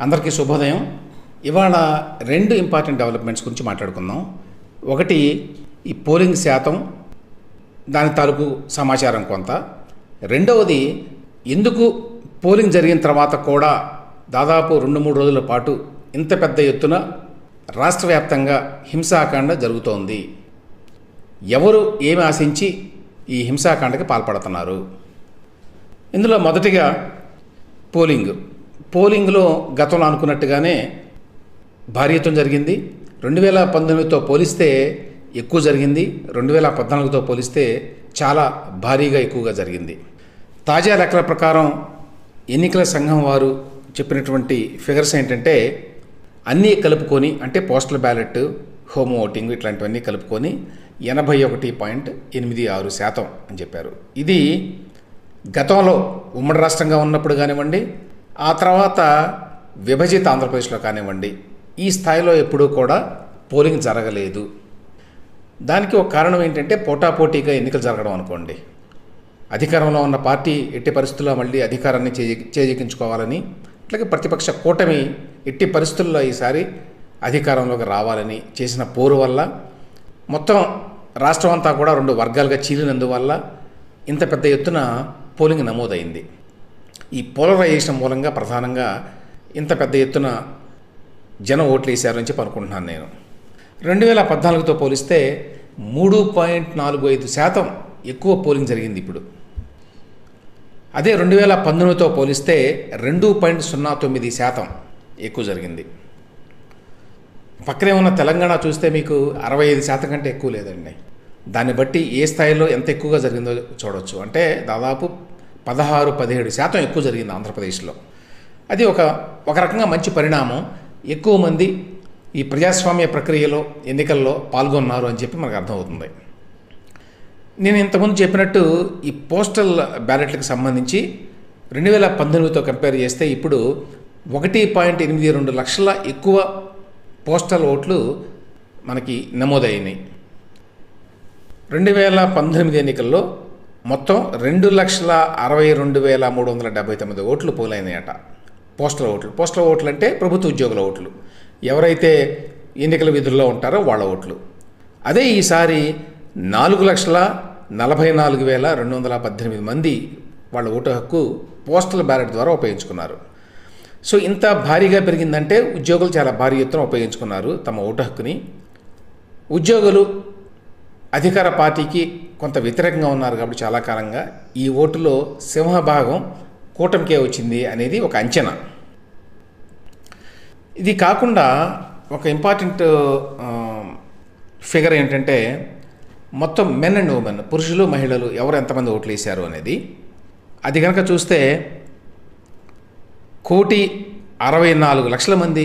అందరికీ శుభోదయం. ఇవాళ రెండు ఇంపార్టెంట్ డెవలప్మెంట్స్ గురించి మాట్లాడుకుందాం. ఒకటి ఈ పోలింగ్ శాతం దాని తాలూకు సమాచారం కొంత. రెండవది ఎందుకు పోలింగ్ జరిగిన తర్వాత కూడా దాదాపు రెండు మూడు రోజుల పాటు ఇంత పెద్ద ఎత్తున రాష్ట్ర వ్యాప్తంగా హింసాకాండ జరుగుతోంది. ఎవరు ఏమి ఆశించి ఈ హింసాకాండకి పాల్పడుతున్నారు? ఇందులో మొదటిగా పోలింగ్. పోలింగ్లో గతంలో అనుకున్నట్టుగానే భారీత్వం జరిగింది. రెండు వేల పంతొమ్మిదితో పోలిస్తే ఎక్కువ జరిగింది. రెండు వేల పద్నాలుగుతో పోలిస్తే చాలా భారీగా ఎక్కువగా జరిగింది. తాజా లెక్కల ప్రకారం ఎన్నికల సంఘం వారు చెప్పినటువంటి ఫిగర్స్ ఏంటంటే అన్నీ కలుపుకొని అంటే పోస్టల్ బ్యాలెట్ హోమ్ ఓటింగ్ ఇట్లాంటివన్నీ కలుపుకొని ఎనభై ఒకటి పాయింట్ ఎనిమిది ఆరు శాతం అని చెప్పారు. ఇది గతంలో ఉమ్మడి రాష్ట్రంగా ఉన్నప్పుడు కానివ్వండి ఆ తర్వాత విభజిత ఆంధ్రప్రదేశ్లో కానివ్వండి ఈ స్థాయిలో ఎప్పుడూ కూడా పోలింగ్ జరగలేదు. దానికి ఒక కారణం ఏంటంటే పోటాపోటీగా ఎన్నికలు జరగడం అనుకోండి. అధికారంలో ఉన్న పార్టీ ఎట్టి పరిస్థితుల్లో మళ్ళీ అధికారాన్ని చేజి చేజిక్కించుకోవాలని అట్లాగే ప్రతిపక్ష కూటమి ఎట్టి పరిస్థితుల్లో ఈసారి అధికారంలోకి రావాలని చేసిన పోరు వల్ల మొత్తం రాష్ట్రం అంతా కూడా రెండు వర్గాలుగా చీలినందువల్ల ఇంత పెద్ద ఎత్తున పోలింగ్ నమోదైంది. ఈ పోలరైజేషన్ మూలంగా ప్రధానంగా ఇంత పెద్ద ఎత్తున జనం ఓట్లు వేశారని చెప్పి అనుకుంటున్నాను నేను. రెండు వేల పద్నాలుగుతో పోలిస్తే మూడు పాయింట్ నాలుగు ఐదు శాతం ఎక్కువ పోలింగ్ జరిగింది ఇప్పుడు. అదే రెండు వేల పంతొమ్మిదితో పోలిస్తే రెండు పాయింట్ సున్నా తొమ్మిది శాతం ఎక్కువ జరిగింది. పక్కనే ఉన్న తెలంగాణ చూస్తే మీకు అరవై ఐదు శాతం కంటే ఎక్కువ లేదండి. దాన్ని బట్టి ఏ స్థాయిలో ఎంత ఎక్కువగా జరిగిందో చూడవచ్చు అంటే దాదాపు పదహారు పదిహేడు శాతం ఎక్కువ జరిగింది ఆంధ్రప్రదేశ్లో. అది ఒక ఒక రకంగా మంచి పరిణామం. ఎక్కువ మంది ఈ ప్రజాస్వామ్య ప్రక్రియలో ఎన్నికల్లో పాల్గొన్నారు అని చెప్పి మనకు అర్థమవుతుంది. నేను ఇంతకుముందు చెప్పినట్టు ఈ పోస్టల్ బ్యాలెట్లకు సంబంధించి రెండు వేల పంతొమ్మిదితో కంపేర్ చేస్తే ఇప్పుడు ఒకటి పాయింట్ ఎనిమిది రెండు లక్షల ఎక్కువ పోస్టల్ ఓట్లు మనకి నమోదైనాయి రెండు వేల పంతొమ్మిది ఎన్నికల్లో మొత్తం రెండు లక్షల అరవై రెండు వేల మూడు వందల డెబ్బై తొమ్మిది ఓట్లు పోలైనాయట. పోస్టల్ ఓట్లు. పోస్టల్ ఓట్లు అంటే ప్రభుత్వ ఉద్యోగుల ఓట్లు. ఎవరైతే ఎన్నికల విధుల్లో ఉంటారో వాళ్ళ ఓట్లు. అదే ఈసారి నాలుగు లక్షల నలభై నాలుగు వేల రెండు వందల పద్దెనిమిది మంది వాళ్ళ ఓటు హక్కు పోస్టల్ బ్యాలెట్ ద్వారా ఉపయోగించుకున్నారు. సో ఇంత భారీగా పెరిగిందంటే ఉద్యోగులు చాలా భారీ ఎత్తున ఉపయోగించుకున్నారు తమ ఓటు హక్కుని. ఉద్యోగులు అధికార పార్టీకి కొంత వ్యతిరేకంగా ఉన్నారు కాబట్టి చాలా కాలంగా ఈ ఓటులో సింహభాగం కూటమికే వచ్చింది అనేది ఒక అంచనా. ఇది కాకుండా ఒక ఇంపార్టెంట్ ఫిగర్ ఏంటంటే మొత్తం మెన్ అండ్ ఉమెన్ పురుషులు మహిళలు ఎవరు ఎంతమంది ఓట్లు వేశారు అనేది. అది కనుక చూస్తే కోటి అరవై నాలుగు లక్షల మంది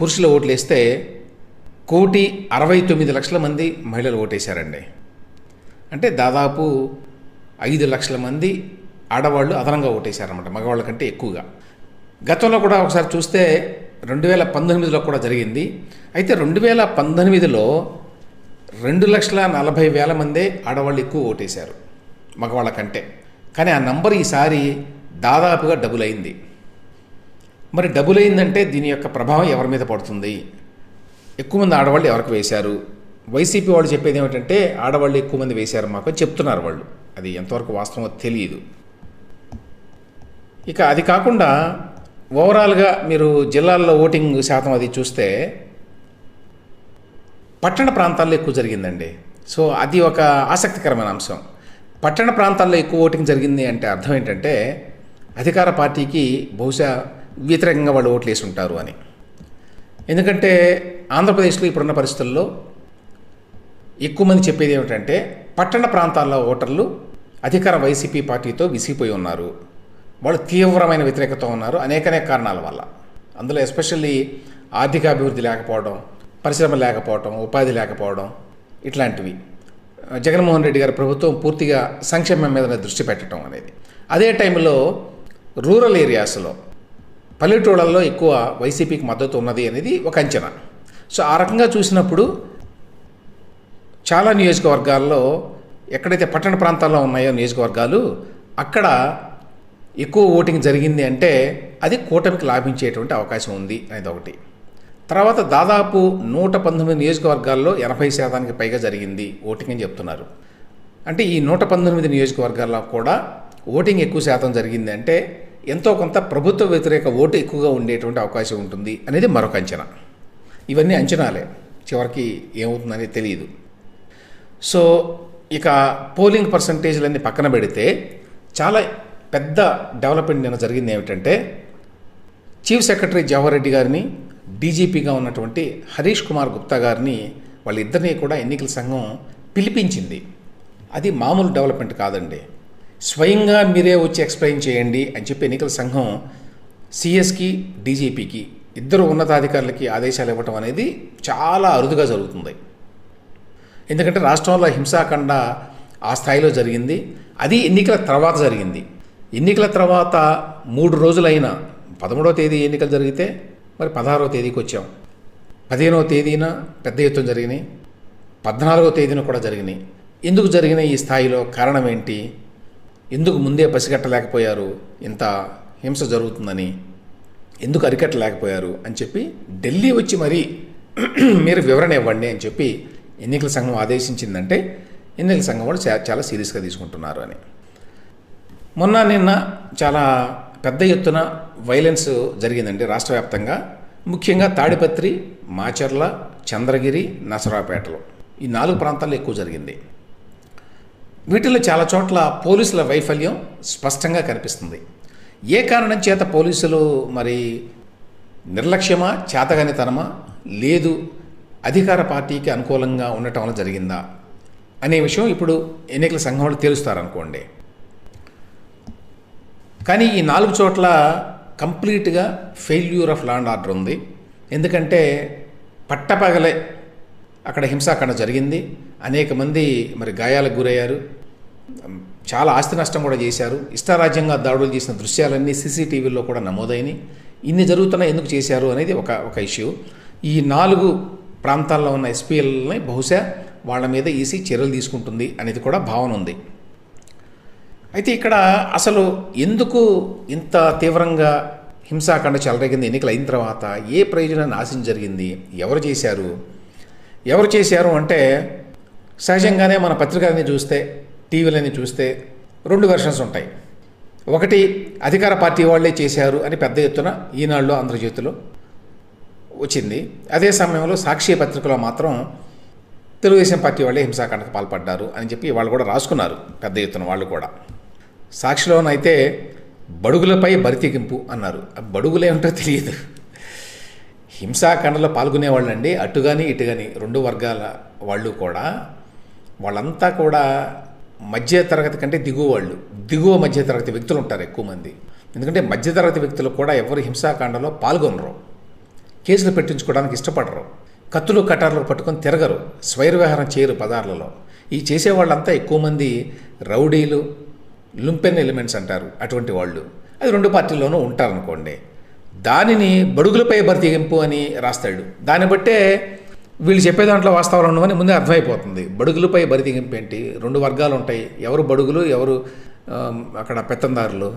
పురుషులు ఓట్లు వేస్తే కోటి అరవై తొమ్మిది లక్షల మంది మహిళలు ఓటేశారండి. అంటే దాదాపు ఐదు లక్షల మంది ఆడవాళ్ళు అదనంగా ఓటేశారన్నమాట మగవాళ్ళ కంటే ఎక్కువగా. గతంలో కూడా ఒకసారి చూస్తే రెండు వేల పంతొమ్మిదిలో కూడా జరిగింది. అయితే రెండు వేల పంతొమ్మిదిలో రెండు లక్షల నలభై వేల మందే ఆడవాళ్ళు ఎక్కువ ఓటేశారు మగవాళ్ళ కంటే. కానీ ఆ నంబర్ ఈసారి దాదాపుగా డబుల్ అయింది మరి డబుల్ అయిందంటే దీని యొక్క ప్రభావం ఎవరి మీద పడుతుంది? ఎక్కువ మంది ఆడవాళ్ళు ఎవరికి వేశారు? వైసీపీ వాళ్ళు చెప్పేది ఏమిటంటే ఆడవాళ్ళు ఎక్కువ మంది వేశారు మాకు చెప్తున్నారు వాళ్ళు. అది ఎంతవరకు వాస్తవమో తెలియదు. ఇక అది కాకుండా ఓవరాల్గా మీరు జిల్లాల్లో ఓటింగ్ శాతం అది చూస్తే పట్టణ ప్రాంతాల్లో ఎక్కువ జరిగిందండి. సో అది ఒక ఆసక్తికరమైన అంశం. పట్టణ ప్రాంతాల్లో ఎక్కువ ఓటింగ్ జరిగింది అంటే అర్థం ఏంటంటే అధికార పార్టీకి బహుశా వ్యతిరేకంగా వాళ్ళు ఓట్లు వేసి ఉంటారు అని. ఎందుకంటే ఆంధ్రప్రదేశ్లో ఇప్పుడున్న పరిస్థితుల్లో ఎక్కువ మంది చెప్పేది ఏమిటంటే పట్టణ ప్రాంతాల్లో ఓటర్లు అధికార వైసీపీ పార్టీతో విసిగిపోయి ఉన్నారు. వాళ్ళు తీవ్రమైన వ్యతిరేకత ఉన్నారు అనేక అనేక కారణాల వల్ల. అందులో ఎస్పెషల్లీ ఆర్థిక అభివృద్ధి లేకపోవడం పరిశ్రమ లేకపోవడం ఉపాధి లేకపోవడం ఇట్లాంటివి. జగన్మోహన్ రెడ్డి గారి ప్రభుత్వం పూర్తిగా సంక్షేమం మీద దృష్టి పెట్టడం అనేది. అదే టైంలో రూరల్ ఏరియాస్లో పల్లెటూళ్ళల్లో ఎక్కువ వైసీపీకి మద్దతు ఉన్నది అనేది ఒక అంచనా. సో ఆ రకంగా చూసినప్పుడు చాలా నియోజకవర్గాల్లో ఎక్కడైతే పట్టణ ప్రాంతాల్లో ఉన్నాయో నియోజకవర్గాలు అక్కడ ఎక్కువ ఓటింగ్ జరిగింది అంటే అది కూటమికి లాభించేటువంటి అవకాశం ఉంది అనేది ఒకటి. తర్వాత దాదాపు నూట పంతొమ్మిది నియోజకవర్గాల్లో ఎనభై శాతానికి పైగా జరిగింది ఓటింగ్ అని చెప్తున్నారు. అంటే ఈ నూట పంతొమ్మిది నియోజకవర్గాల్లో కూడా ఓటింగ్ ఎక్కువ శాతం జరిగింది అంటే ఎంతో కొంత ప్రభుత్వ వ్యతిరేక ఓటు ఎక్కువగా ఉండేటువంటి అవకాశం ఉంటుంది అనేది మరొక అంచనా. ఇవన్నీ అంచనాలే. చివరికి ఏమవుతుందనేది తెలియదు సో ఇక పోలింగ్ పర్సంటేజ్లన్నీ పక్కన పెడితే చాలా పెద్ద డెవలప్మెంట్ నిన్న జరిగింది ఏమిటంటే చీఫ్ సెక్రటరీ జవహర్ రెడ్డి గారిని డీజీపీగా ఉన్నటువంటి హరీష్ కుమార్ గుప్తా గారిని వాళ్ళిద్దరినీ కూడా ఎన్నికల సంఘం పిలిపించింది. అది మామూలు డెవలప్మెంట్ కాదండి. స్వయంగా మీరే వచ్చి ఎక్స్ప్లెయిన్ చేయండి అని చెప్పి ఎన్నికల సంఘం సిఎస్కి డీజీపీకి ఇద్దరు ఉన్నతాధికారులకి ఆదేశాలు ఇవ్వటం అనేది చాలా అరుదుగా జరుగుతుంది. ఎందుకంటే రాష్ట్రంలో హింసాఖండ ఆ స్థాయిలో జరిగింది. అది ఎన్నికల తర్వాత జరిగింది. ఎన్నికల తర్వాత మూడు రోజులైన పదమూడవ తేదీ ఎన్నికలు జరిగితే మరి పదహారవ తేదీకి వచ్చాం. పదిహేనవ తేదీన పెద్ద ఎత్తున జరిగినాయి. పద్నాలుగవ తేదీన కూడా జరిగినాయి. ఎందుకు జరిగిన ఈ స్థాయిలో కారణం ఏంటి? ఎందుకు ముందే పసిగట్టలేకపోయారు? ఇంత హింస జరుగుతుందని ఎందుకు అరికట్టలేకపోయారు? అని చెప్పి ఢిల్లీ వచ్చి మరీ మీరు వివరణ ఇవ్వండి అని చెప్పి ఎన్నికల సంఘం ఆదేశించిందంటే ఎన్నికల సంఘం వాళ్ళు చాలా సీరియస్గా తీసుకుంటున్నారు అని. మొన్న నిన్న చాలా పెద్ద ఎత్తున వైలెన్స్ జరిగిందండి రాష్ట్ర వ్యాప్తంగా. ముఖ్యంగా తాడిపత్రి మాచర్ల చంద్రగిరి నసరాపేటలో ఈ నాలుగు ప్రాంతాల్లో ఎక్కువ జరిగింది. వీటిలో చాలా చోట్ల పోలీసుల వైఫల్యం స్పష్టంగా కనిపిస్తుంది. ఏ కారణం చేత పోలీసులు మరి నిర్లక్ష్యమా చేతగానితనమా లేదు అధికార పార్టీకి అనుకూలంగా ఉండటం వల్ల జరిగిందా అనే విషయం ఇప్పుడు ఎన్నికల సంఘం వాళ్ళు తేలుస్తారనుకోండి. కానీ ఈ నాలుగు చోట్ల కంప్లీట్గా ఫెయిల్యూర్ ఆఫ్ ల్యాండ్ ఆర్డర్ ఉంది. ఎందుకంటే పట్టపగలే అక్కడ హింసాకాండ జరిగింది. అనేక మంది మరి గాయాలకు గురయ్యారు. చాలా ఆస్తి నష్టం కూడా చేశారు. ఇష్టారాజ్యంగా దాడులు చేసిన దృశ్యాలన్నీ సీసీటీవీలో కూడా నమోదైనవి ఇన్ని జరుగుతున్నా ఎందుకు చేశారు అనేది ఒక ఒక ఇష్యూ. ఈ నాలుగు ప్రాంతాల్లో ఉన్న ఎస్పీఎల్ని బహుశా వాళ్ళ మీద ఈసీ చర్యలు తీసుకుంటుంది అనేది కూడా భావన ఉంది. అయితే ఇక్కడ అసలు ఎందుకు ఇంత తీవ్రంగా హింసాకాండ చెలరేగింది? ఎన్నికలు అయిన తర్వాత ఏ ప్రయోజనాన్ని ఆశించి జరిగింది? ఎవరు చేశారు? ఎవరు చేశారు అంటే సహజంగానే మన పత్రికలని చూస్తే టీవీలని చూస్తే రెండు వెర్షన్స్ ఉంటాయి. ఒకటి అధికార పార్టీ వాళ్ళే చేశారు అని పెద్ద ఎత్తున ఈనాడులో ఆంధ్రజ్యోతిలో వచ్చింది. అదే సమయంలో సాక్షి పత్రికలో మాత్రం తెలుగుదేశం పార్టీ వాళ్ళే హింసాకాండకు పాల్పడ్డారు అని చెప్పి వాళ్ళు కూడా రాసుకున్నారు పెద్ద ఎత్తున వాళ్ళు కూడా. సాక్షిలోనైతే బడుగులపై బరితెగింపు అన్నారు. బడుగులే బడుగులు తెలియదు. హింసాకాండలో పాల్గొనేవాళ్ళండి. అటు కానీ ఇటు కానీ రెండు వర్గాల వాళ్ళు కూడా. వాళ్ళంతా కూడా మధ్య తరగతి కంటే దిగువ వాళ్ళు దిగువ మధ్య తరగతి వ్యక్తులు ఉంటారు ఎక్కువ మంది. ఎందుకంటే మధ్య తరగతి వ్యక్తులు కూడా ఎవరు హింసాకాండలో పాల్గొనరు. కేసులు పెట్టించుకోవడానికి ఇష్టపడరు. కత్తులు కటార్లు పట్టుకొని తిరగరు. స్వైర వ్యవహారం చేయరు పదార్లలో. ఈ చేసేవాళ్ళంతా ఎక్కువ మంది రౌడీలు లుంపెన్ ఎలిమెంట్స్ అంటారు అటువంటి వాళ్ళు. అది రెండు పార్టీల్లోనూ ఉంటారనుకోండి. దానిని బడుగులపై బరితెగింపు అని రాస్తాడు. దాన్ని బట్టే వీళ్ళు చెప్పే దాంట్లో వాస్తవాలు ఉండవని ముందే అర్థమైపోతుంది. బడుగులపై బరితెగింపు ఏంటి? రెండు వర్గాలు ఉంటాయి. ఎవరు బడుగులు ఎవరు అక్కడ పెత్తందారులు.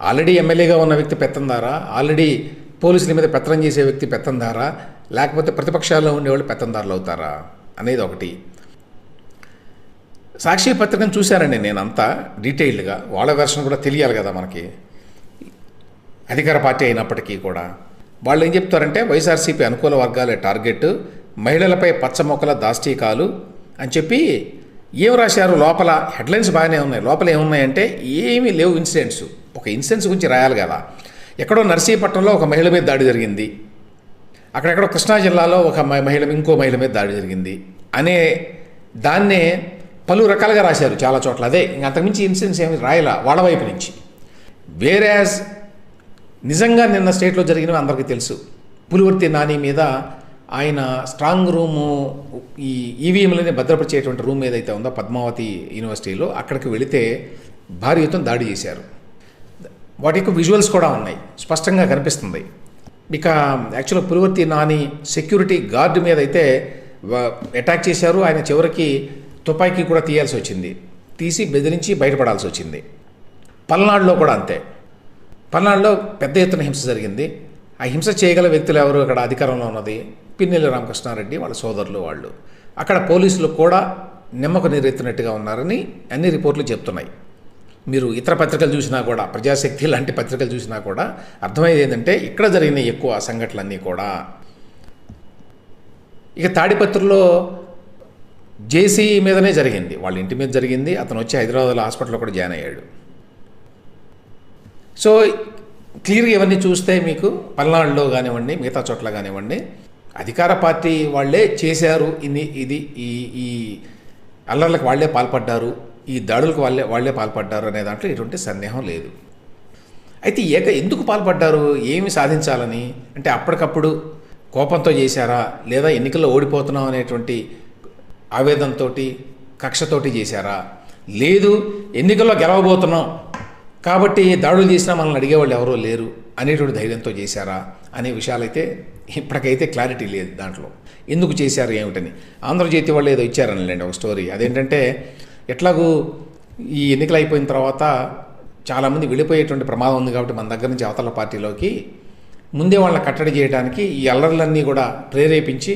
ఆల్రెడీ ఎమ్మెల్యేగా ఉన్న వ్యక్తి పెత్తందారా? ఆల్రెడీ పోలీసుల మీద పెత్తనం చేసే వ్యక్తి పెత్తందారా? లేకపోతే ప్రతిపక్షాల్లో ఉండేవాళ్ళు పెత్తందారులు అవుతారా? అనేది ఒకటి. సాక్షి పత్రికను చూశానండి నేను అంతా డీటెయిల్డ్గా. వాళ్ళ వెర్షన్ కూడా తెలియాలి కదా మనకి. అధికార పార్టీ అయినప్పటికీ కూడా. వాళ్ళు ఏం చెప్తారంటే వైఎస్ఆర్సీపీ అనుకూల వర్గాలే టార్గెట్ మహిళలపై పచ్చమొక్కల దాష్టీకాలు అని చెప్పి ఏం రాశారు? లోపల హెడ్లైన్స్ బాగానే ఉన్నాయి. లోపల ఏమున్నాయంటే ఏమీ లేవు ఇన్సిడెంట్స్. ఒక ఇన్సిడెంట్స్ గురించి రాయాలి కదా. ఎక్కడో నర్సీపట్నంలో ఒక మహిళ మీద దాడి జరిగింది. అక్కడెక్కడో కృష్ణా జిల్లాలో ఒక మ- మహిళ ఇంకో మహిళ మీద దాడి జరిగింది. అనే దాన్నే పలు రకాలుగా రాశారు చాలా చోట్ల. అదే ఇంక అంతకుమించి ఇన్సిడెంట్స్ ఏమి రాయలా వాళ్ళ వైపు నుంచి. వేరేజ్ నిజంగా నిన్న స్టేట్లో జరిగినవి అందరికీ తెలుసు. పులివర్తి నాని మీద ఆయన స్ట్రాంగ్ రూము ఈ ఈవీఎంలని భద్రపరిచేటువంటి రూమ్ ఏదైతే ఉందో పద్మావతి యూనివర్సిటీలో అక్కడికి వెళితే భారీ ఎత్తున దాడి చేశారు. వాటి యొక్క విజువల్స్ కూడా ఉన్నాయి. స్పష్టంగా కనిపిస్తుంది. ఇక యాక్చువల్గా పులివర్తి నాని సెక్యూరిటీ గార్డు మీద అయితే అటాక్ చేశారు. ఆయన చివరికి తుపాకీ కూడా తీయాల్సి వచ్చింది. తీసి బెదిరించి బయటపడాల్సి వచ్చింది. పల్నాడులో కూడా అంతే. పల్నాడులో పెద్ద ఎత్తున హింస జరిగింది. ఆ హింస చేయగల వ్యక్తులు ఎవరు? అక్కడ అధికారంలో ఉన్నది పిన్నెల్లి రామకృష్ణారెడ్డి వాళ్ళ సోదరులు వాళ్ళు. అక్కడ పోలీసులు కూడా నిమ్మకు నీరెత్తినట్టుగా ఉన్నారని అన్ని రిపోర్ట్లు చెప్తున్నాయి. మీరు ఇతర పత్రికలు చూసినా కూడా ప్రజాశక్తి లాంటి పత్రికలు చూసినా కూడా అర్థమయ్యేది ఏంటంటే ఇక్కడ జరిగిన ఎక్కువ సంఘటనలన్నీ కూడా. ఇక తాడిపత్రిలో జేసీ మీదనే జరిగింది. వాళ్ళ ఇంటి మీద జరిగింది. అతను వచ్చి హైదరాబాద్లో హాస్పిటల్లో కూడా జాయిన్ అయ్యాడు. సో క్లియర్గా ఇవన్నీ చూస్తే మీకు పల్నాడులో కానివ్వండి మిగతా చోట్ల కానివ్వండి అధికార పార్టీ వాళ్ళే చేశారు ఇన్ని ఇది ఈ ఈ అల్లర్లకు వాళ్ళే పాల్పడ్డారు ఈ దాడులకు వాళ్ళే వాళ్ళే పాల్పడ్డారు అనే దాంట్లో ఎటువంటి సందేహం లేదు. అయితే ఏక ఎందుకు పాల్పడ్డారు? ఏమి సాధించాలని? అంటే అప్పటికప్పుడు కోపంతో చేశారా? లేదా ఎన్నికల్లో ఓడిపోతున్నాం అనేటువంటి ఆవేదంతో కక్షతోటి చేశారా? లేదు ఎన్నికల్లో గెలవబోతున్నాం. కాబట్టి దాడులు చేసినా మనల్ని అడిగేవాళ్ళు ఎవరో లేరు అనేటువంటి ధైర్యంతో చేశారా అనే విషయాలైతే ఇప్పటికైతే క్లారిటీ లేదు దాంట్లో. ఎందుకు చేశారు ఏమిటని. ఆంధ్రజ్యోతి వాళ్ళు ఏదో ఇచ్చారనిలేండి ఒక స్టోరీ. అదేంటంటే ఎట్లాగూ ఈ ఎన్నికలు అయిపోయిన తర్వాత చాలామంది వెళ్ళిపోయేటువంటి ప్రమాదం ఉంది కాబట్టి మన దగ్గర నుంచి అవతల పార్టీలోకి ముందే వాళ్ళని కట్టడి చేయడానికి ఈ అల్లర్లన్నీ కూడా ప్రేరేపించి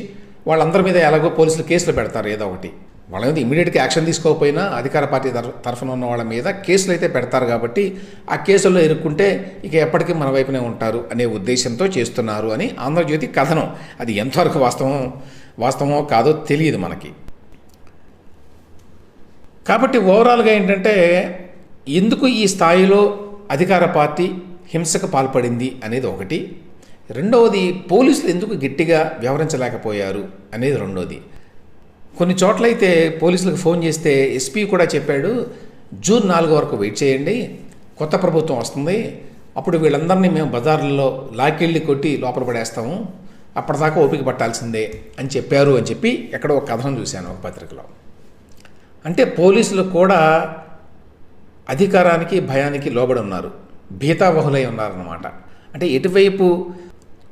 వాళ్ళందరి మీద ఎలాగో పోలీసులు కేసులు పెడతారు ఏదో ఒకటి. వాళ్ళ మీద ఇమీడియట్గా యాక్షన్ తీసుకోకపోయినా అధికార పార్టీ తరఫున ఉన్న వాళ్ళ మీద కేసులు అయితే పెడతారు కాబట్టి ఆ కేసుల్లో ఇరుక్కుంటే ఇక ఎప్పటికీ మన వైపునే ఉంటారు అనే ఉద్దేశంతో చేస్తున్నారు అని ఆంధ్రజ్యోతి కథనం. అది ఎంతవరకు వాస్తవం వాస్తవమో కాదో తెలియదు మనకి. కాబట్టి ఓవరాల్గా ఏంటంటే ఎందుకు ఈ స్థాయిలో అధికార పార్టీ హింసకు పాల్పడింది అనేది ఒకటి. రెండవది పోలీసులు ఎందుకు గట్టిగా వ్యవహరించలేకపోయారు అనేది రెండోది. కొన్ని చోట్లయితే పోలీసులకు ఫోన్ చేస్తే ఎస్పీ కూడా చెప్పాడు జూన్ నాలుగు వరకు వెయిట్ చేయండి కొత్త ప్రభుత్వం వస్తుంది అప్పుడు వీళ్ళందరినీ మేము బజార్లలో లాకెళ్ళి కొట్టి లోపల పడేస్తాము అప్పటిదాకా ఓపిక పట్టాల్సిందే అని చెప్పారు అని చెప్పి ఎక్కడో ఒక కథనం చూశాను ఒక పత్రికలో. అంటే పోలీసులు కూడా అధికారానికి భయానికి లోబడి ఉన్నారు భీతావహులై ఉన్నారన్నమాట. అంటే ఎటువైపు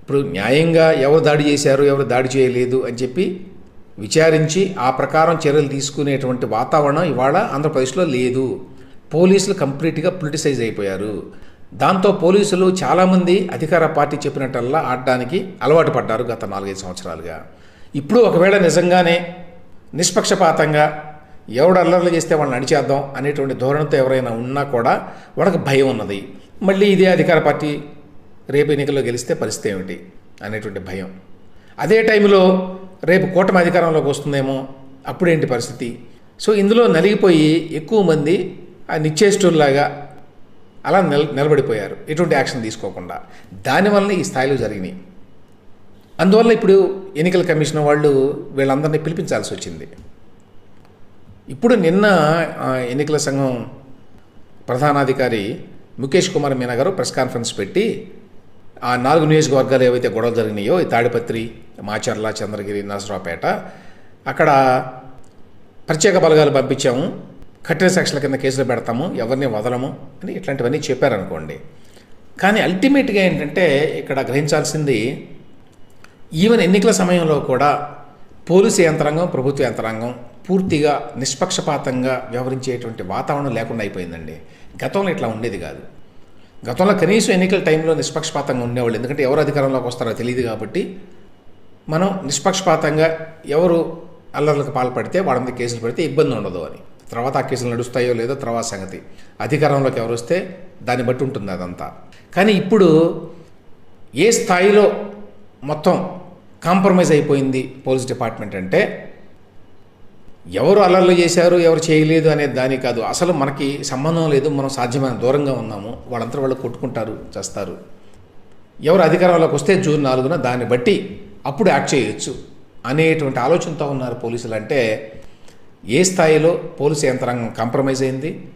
ఇప్పుడు న్యాయంగా ఎవరు దాడి చేశారు ఎవరు దాడి చేయలేదు అని చెప్పి విచారించి ఆ ప్రకారం చర్యలు తీసుకునేటువంటి వాతావరణం ఇవాళ ఆంధ్రప్రదేశ్లో లేదు. పోలీసులు కంప్లీట్గా పొలిటిసైజ్ అయిపోయారు. దాంతో పోలీసులు చాలామంది అధికార పార్టీ చెప్పినట్టల్లా ఆడడానికి అలవాటు పడ్డారు గత నాలుగైదు సంవత్సరాలుగా. ఇప్పుడు ఒకవేళ నిజంగానే నిష్పక్షపాతంగా ఎవడు అల్లర్లు చేస్తే వాళ్ళని నడిచేద్దాం అనేటువంటి ధోరణితో ఎవరైనా ఉన్నా కూడా వాళ్ళకి భయం ఉన్నది. మళ్ళీ ఇదే అధికార పార్టీ రేపు ఎన్నికల్లో గెలిస్తే పరిస్థితి ఏమిటి అనేటువంటి భయం. అదే టైంలో రేపు కూటమి అధికారంలోకి వస్తుందేమో అప్పుడేంటి పరిస్థితి? సో ఇందులో నలిగిపోయి ఎక్కువ మంది ఆ నిశ్చేష్టుల్లాగా అలా నిల నిలబడిపోయారు. ఎటువంటి యాక్షన్ తీసుకోకుండా. దానివల్ల ఈ స్థాయిలో జరిగినాయి. అందువల్ల ఇప్పుడు ఎన్నికల కమిషన్ వాళ్ళు వీళ్ళందరినీ పిలిపించాల్సి వచ్చింది. ఇప్పుడు నిన్న ఎన్నికల సంఘం ప్రధానాధికారి ముఖేష్ కుమార్ మీనా గారు ప్రెస్ కాన్ఫరెన్స్ పెట్టి ఆ నాలుగు నియోజకవర్గాలు ఏవైతే గొడవలు జరిగినాయో ఈ తాడిపత్రి మాచర్ల చంద్రగిరి నరసరావుపేట అక్కడ ప్రత్యేక బలగాలు పంపించాము. కఠిన సెక్షన్ల కింద కేసులు పెడతాము ఎవరిని వదలము అని ఇట్లాంటివన్నీ చెప్పారనుకోండి. కానీ అల్టిమేట్గా ఏంటంటే ఇక్కడ గ్రహించాల్సింది ఈవెన్ ఎన్నికల సమయంలో కూడా పోలీసు యంత్రాంగం ప్రభుత్వ యంత్రాంగం పూర్తిగా నిష్పక్షపాతంగా వ్యవహరించేటువంటి వాతావరణం లేకుండా అయిపోయిందండి. గతంలో ఇట్లా ఉండేది కాదు. గతంలో కనీసం ఎన్నికల టైంలో నిష్పక్షపాతంగా ఉండేవాళ్ళు. ఎందుకంటే ఎవరు అధికారంలోకి వస్తారో తెలియదు కాబట్టి మనం నిష్పక్షపాతంగా ఎవరు అల్లర్లకు పాల్పడితే వాళ్ళ మీద కేసులు పెడితే ఇబ్బంది ఉండదు అని. తర్వాత ఆ కేసులు నడుస్తాయో లేదో తర్వాత సంగతి. అధికారంలోకి ఎవరు వస్తే దాన్ని బట్టి ఉంటుంది అదంతా. కానీ ఇప్పుడు ఏ స్థాయిలో మొత్తం కాంప్రమైజ్ అయిపోయింది పోలీస్ డిపార్ట్మెంట్ అంటే ఎవరు అల్లర్లు చేశారు ఎవరు చేయలేదు అనే దాని కాదు. అసలు మనకి సంబంధం లేదు మనం సాధ్యమైన దూరంగా ఉన్నాము. వాళ్ళంతా వాళ్ళు కొట్టుకుంటారు చేస్తారు. ఎవరు అధికారంలోకి వస్తే జూన్ నాలుగున దాన్ని బట్టి అప్పుడు యాక్ట్ చేయొచ్చు అనేటువంటి ఆలోచనతో ఉన్నారు పోలీసులు. అంటే ఏ స్థాయిలో పోలీసు యంత్రాంగం కాంప్రమైజ్ అయింది?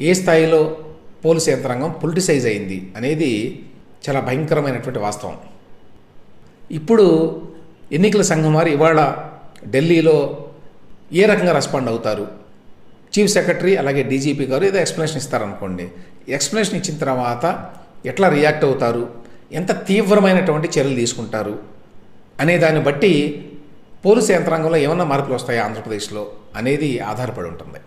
ఏ స్థాయిలో పోలీసు యంత్రాంగం పొలిటిసైజ్ అయింది? అనేది చాలా భయంకరమైనటువంటి వాస్తవం. ఇప్పుడు ఎన్నికల సంఘం వారు ఇవాళ ఢిల్లీలో ఏ రకంగా రెస్పాండ్ అవుతారు? చీఫ్ సెక్రటరీ అలాగే డీజీపీ గారు ఏదో ఎక్స్ప్లెనేషన్ ఇస్తారనుకోండి. ఎక్స్ప్లెనేషన్ ఇచ్చిన తర్వాత ఎట్లా రియాక్ట్ అవుతారు? ఎంత తీవ్రమైనటువంటి చర్యలు తీసుకుంటారు? అనే దాన్ని బట్టి పోలీసు యంత్రాంగంలో ఏమన్నా మార్పులు వస్తాయా ఆంధ్రప్రదేశ్లో అనేది ఆధారపడి ఉంటుంది.